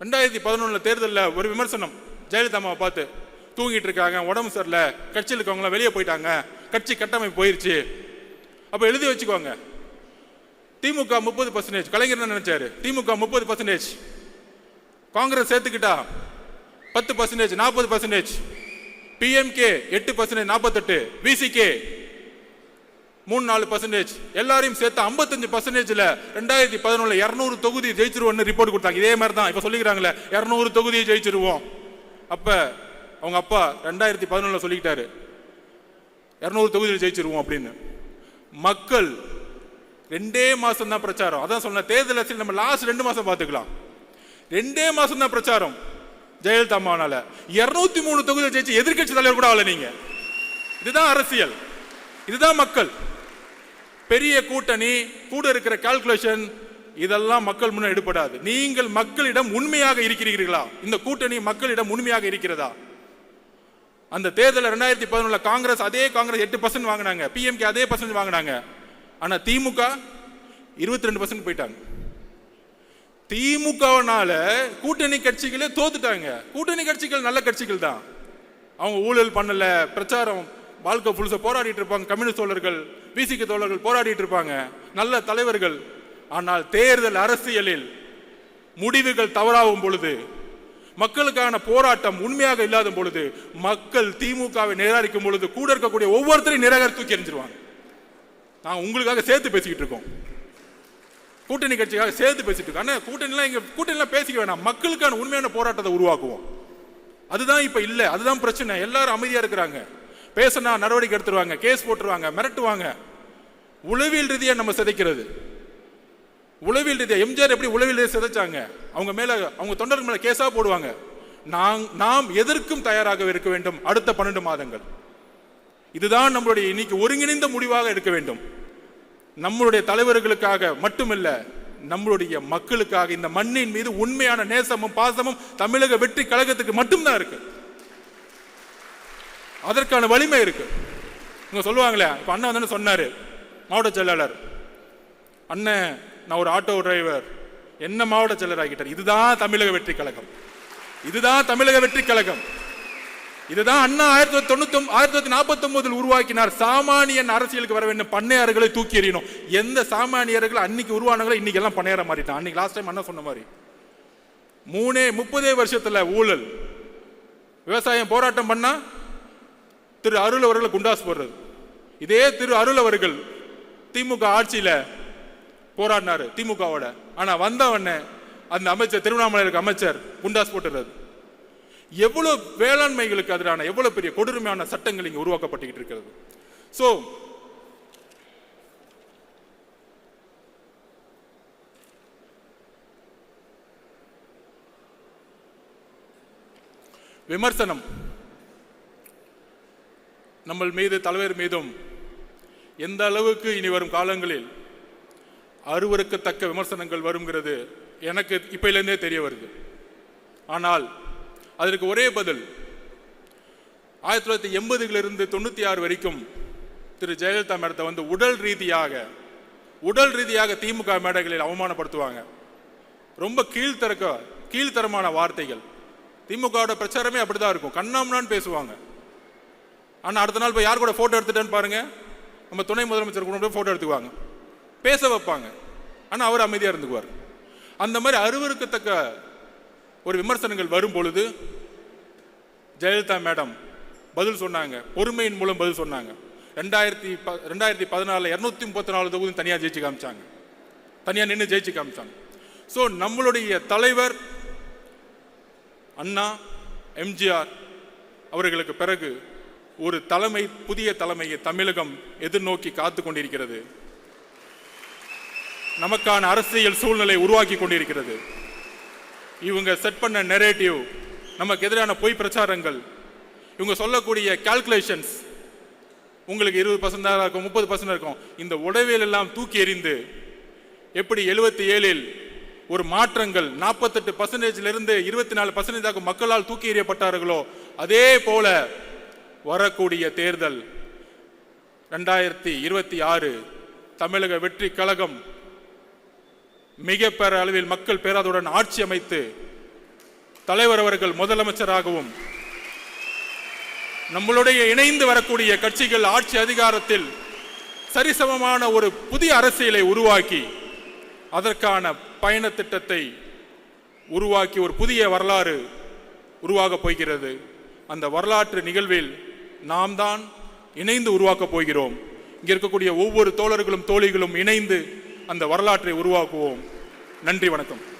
ரெண்டாயிரத்தி பதினொன்றில் தேர்தலில் ஒரு விமர்சனம். ஜெயலலிதா அம்மாவை பார்த்து தூங்கிட்டு இருக்காங்க உடம்பு சரியில்லை கட்சியில் இருக்கவங்களாம் வெளியே போயிட்டாங்க கட்சி கட்டமைப்பு போயிருச்சு. அப்போ எழுதி வச்சுக்கோங்க. திமுக முப்பது பர்சன்டேஜ் கலைஞர் என்ன நினைச்சாரு? திமுக முப்பது பர்சன்டேஜ் காங்கிரஸ் சேர்த்துக்கிட்டா? பத்து பர்சன்டேஜ் நாற்பது பர்சன்டேஜ் பிஎம்கே எட்டு பர்சன்டேஜ் நாற்பத்தெட்டு. விசிகே மூணு நாலு பர்சன்டேஜ் எல்லாரையும் சேர்த்து ஐம்பத்தஞ்சு பர்சன்டேஜில் ரெண்டாயிரத்தி பதினொன்றுல இரநூறு தொகுதி ஜெயிச்சிருவோம்னு ரிப்போர்ட் கொடுத்தாங்க. இதே மாதிரி தான் இப்போ சொல்லிக்கிறாங்களே இரநூறு தொகுதியை ஜெயிச்சிருவோம். அப்போ அவங்க அப்பா ரெண்டாயிரத்தி பதினொன்றில் சொல்லிக்கிட்டாரு. இரநூறு தொகுதியில் ஜெயிச்சிருவோம் அப்படின்னு. மக்கள் ரெண்டே மாதம் தான் பிரச்சாரம். அதான் சொன்ன தேர்தல் அரசியல் நம்ம லாஸ்ட் ரெண்டு மாதம் பார்த்துக்கலாம். ரெண்டே மாதம் தான் பிரச்சாரம் ஜெயலலிதா அம்மானால. இரநூத்தி மூணு தொகுதியில் ஜெயிச்சு எதிர்கட்சி தலைவர் கூட ஆகல நீங்கள் இதுதான் அரசியல். இதுதான் மக்கள். பெரிய கூட்டணி கூட இருக்கிற கால்குலேஷன் இதெல்லாம் மக்கள் முன்னே எடுபடாது. நீங்கள் மக்களிடம் உண்மையாக இருக்கிறீர்களா? இந்த கூட்டணி மக்களிடம் உண்மையாக இருக்கிறதா? அந்த தேர்தலில் ரெண்டாயிரத்தி பதினொன்றுல காங்கிரஸ் அதே காங்கிரஸ் எட்டு பர்சன்ட் வாங்கினாங்க. பிஎம்கே அதே பர்சன்ட் வாங்கினாங்க. ஆனால் திமுக இருபத்தி ரெண்டு பர்சன்ட் போயிட்டாங்க. திமுகவினால கூட்டணி கட்சிகளே தோத்துட்டாங்க. கூட்டணி கட்சிகள் நல்ல கட்சிகள் தான். அவங்க ஊழல் பண்ணல பிரச்சாரம் வாழ்க்கை புதுசா போராடிட்டு இருப்பாங்க. கம்யூனிஸ்ட் தோழர்கள் பிசிக்கு தோழர்கள் போராடிட்டு இருப்பாங்க. நல்ல தலைவர்கள். ஆனால் தேர்தல் அரசியலில் முடிவுகள் தவறாகும் பொழுது மக்களுக்கான போராட்டம் உண்மையாக இல்லாத பொழுது மக்கள் திமுகவை நிராகரிக்கும் பொழுது கூட இருக்கக்கூடிய ஒவ்வொருத்தரையும் நிராகரி தூக்கி எறிஞ்சிருவாங்க. நான் உங்களுக்காக சேர்த்து பேசிக்கிட்டு இருக்கோம். கூட்டணி கட்சிக்காக சேர்த்து பேசிட்டு இருக்கோம். ஆனால் கூட்டணிலாம் இங்கே கூட்டணிலாம் பேசிக்க வேணாம். மக்களுக்கான உண்மையான போராட்டத்தை உருவாக்குவோம். அதுதான் இப்போ இல்லை. அதுதான் பிரச்சனை. எல்லாரும் அமைதியாக இருக்கிறாங்க. பேசினா நடவடிக்கை எடுத்துருவாங்க கேஸ் போட்டுருவாங்க மிரட்டுவாங்க. உளவியல் ரீதியாக நம்ம சிதைக்கிறது. உளவியல் ரீதியாக எம்ஜிஆர் எப்படி உளவியல் ரீதியாக சிதைச்சாங்க? அவங்க மேலே அவங்க தொண்டர்கள் மேலே கேஸாக போடுவாங்க. நாம் நாம் எதற்கும் தயாராக இருக்க வேண்டும் அடுத்த பன்னெண்டு மாதங்கள். இதுதான் நம்மளுடைய இன்னைக்கு ஒருங்கிணைந்த முடிவாக எடுக்க வேண்டும். நம்மளுடைய தலைவர்களுக்காக மட்டுமல்ல நம்மளுடைய மக்களுக்காக இந்த மண்ணின் மீது உண்மையான நேசமும் பாசமும் தமிழக வெற்றி கழகத்துக்கு மட்டும்தான் இருக்கு. அதற்கான வலிமை இருக்கு. இவங்க சொல்லுவாங்களே இப்போ அண்ணன் வந்து சொன்னார் மாவட்ட செயலாளர் அண்ணன் நான் ஒரு ஆட்டோ டிரைவர் என்ன மாவட்ட செயலர் ஆகிட்டார்? இதுதான் தமிழக வெற்றி கழகம். இதுதான் தமிழக வெற்றி கழகம். இதுதான் அண்ணா ஆயிரத்தி தொள்ளாயிரத்தி தொண்ணூத்தி ஆயிரத்தி தொள்ளாயிரத்தி நாற்பத்தி ஒன்பதில் உருவாக்கினார். சாமானியன் அரசியலுக்கு வர வேண்டும் பண்ணையார்களை தூக்கி எறியணும். எந்த சாமானியர்கள் அன்னைக்கு உருவானாங்களோ இன்னைக்கு எல்லாம் பண்ணையார மாறிட்டான் அன்னைக்கு லாஸ்ட் டைம் அண்ணா சொன்ன மாதிரி. மூணே முப்பதே வருஷத்துல ஊழல். விவசாயம் போராட்டம் பண்ணா திரு அருள் அவர்களை குண்டாஸ் போடுறது. இதே திரு அருள் அவர்கள் திமுக ஆட்சியில போராடினாரு திமுகவோட. ஆனா வந்தவொடனே அந்த அமைச்சர் திருவண்ணாமலை அமைச்சர் குண்டாஸ் போட்டுறது. எவ்வளவு வேளாண்மைகளுக்கு எதிரான எவ்வளவு பெரிய கொடுமையான சட்டங்கள் இங்க உருவாக்கப்பட்டுக்கிட்டு இருக்கிறது. சோ விமர்சனம். நம்ம மீது தலைவர் மீதும் எந்த அளவுக்கு இனி வரும் காலங்களில் அருவருக்கத்தக்க விமர்சனங்கள் வருங்கிறது எனக்கு இப்பையிலேருந்தே தெரிய வருது. ஆனால் அதற்கு ஒரே பதில் ஆயிரத்தி தொள்ளாயிரத்தி எண்பதுகளிலிருந்து தொண்ணூற்றி ஆறு வரைக்கும் திரு ஜெயலலிதா மேடத்தை வந்து உடல் ரீதியாக உடல் ரீதியாக திமுக மேடைகளில் அவமானப்படுத்துவாங்க. ரொம்ப கீழ்த்தரக்க கீழ்த்தரமான வார்த்தைகள். திமுகவோட பிரச்சாரமே அப்படிதான் இருக்கும். கண்ணாம்னான்னு பேசுவாங்க. ஆனால் அடுத்த நாள் போய் யார் கூட ஃபோட்டோ எடுத்துட்டேன்னு பாருங்கள் நம்ம துணை முதலமைச்சர் கூட ஃபோட்டோ எடுத்துக்குவாங்க. பேச வைப்பாங்க. ஆனால் அவர் அமைதியாக இருந்துக்குவார். அந்த மாதிரி அருவருக்கத்தக்க ஒரு விமர்சனங்கள் வரும் பொழுது ஜெயலலிதா மேடம் பதில் சொன்னாங்க. பொறுமையின் மூலம் பதில் சொன்னாங்க. ரெண்டாயிரத்தி ப ரெண்டாயிரத்தி பதினாலில் இரநூத்தி முப்பத்தி நாலு தொகுதி தனியாக ஜெயிச்சு காமிச்சாங்க. தனியாக நின்று ஜெயிச்சு காமிச்சாங்க. ஸோ நம்மளுடைய தலைவர் அண்ணா எம்ஜிஆர் அவர்களுக்கு பிறகு ஒரு தலைமை புதிய தலைமையை தமிழகம் எதிர்நோக்கி காத்து கொண்டிருக்கிறது. நமக்கான அரசியல் சூழ்நிலை உருவாக்கி கொண்டிருக்கிறது. இவங்க செட் பண்ண நெரேட்டிவ் நமக்கு எதிரான பொய் பிரச்சாரங்கள் இவங்க சொல்லக்கூடிய கால்குலேஷன்ஸ் உங்களுக்கு இருபது பர்சன்ட் இருக்கும் முப்பது பர்சன்ட் இருக்கும். இந்த உடவியல் எல்லாம் தூக்கி எறிந்து எப்படி எழுபத்தி ஏழில் ஒரு மாற்றங்கள் நாற்பத்தெட்டு பர்சன்டேஜ்லேருந்து இருபத்தி நாலு பர்சன்டேஜாக மக்களால் தூக்கி எறியப்பட்டார்களோ அதே போல வரக்கூடிய தேர்தல் ரெண்டாயிரத்தி இருபத்தி ஆறு தமிழக வெற்றி கழகம் மிக பெற அளவில் மக்கள் பேராதுடன் ஆட்சி அமைத்து தலைவர் அவர்கள் முதலமைச்சராகவும் நம்மளுடைய இணைந்து வரக்கூடிய கட்சிகள் ஆட்சி அதிகாரத்தில் சரிசமமான ஒரு புதிய அரசியலை உருவாக்கி அதற்கான பயண திட்டத்தை உருவாக்கி ஒரு புதிய வரலாறு உருவாகப் போகிறது. அந்த வரலாற்று நிகழ்வில் நாம் தான் இணைந்து உருவாக்கப் போகிறோம். இங்கே இருக்கக்கூடிய ஒவ்வொரு தோழர்களும் தோழிகளும் இணைந்து அந்த வரலாற்றை உருவாக்குவோம். நன்றி வணக்கம்.